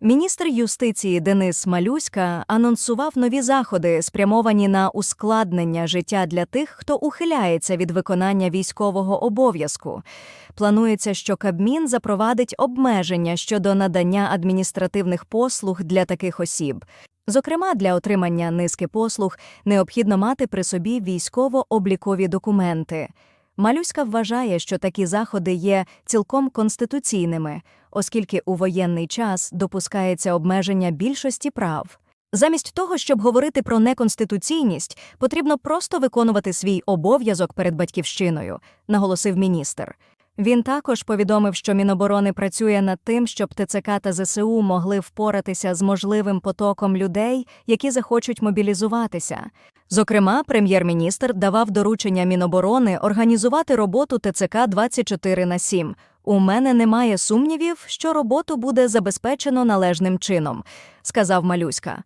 Міністр юстиції Денис Малюська анонсував нові заходи, спрямовані на ускладнення життя для тих, хто ухиляється від виконання військового обов'язку. Планується, що Кабмін запровадить обмеження щодо надання адміністративних послуг для таких осіб. Зокрема, для отримання низки послуг необхідно мати при собі військово-облікові документи. Малюська вважає, що такі заходи є цілком конституційними, оскільки у воєнний час допускається обмеження більшості прав. Замість того, щоб говорити про неконституційність, потрібно просто виконувати свій обов'язок перед батьківщиною, наголосив міністр. Він також повідомив, що Міноборони працює над тим, щоб ТЦК та ЗСУ могли впоратися з можливим потоком людей, які захочуть мобілізуватися. Зокрема, прем'єр-міністр давав доручення Міноборони організувати роботу ТЦК 24 на 7. У мене немає сумнівів, що роботу буде забезпечено належним чином, сказав Малюська.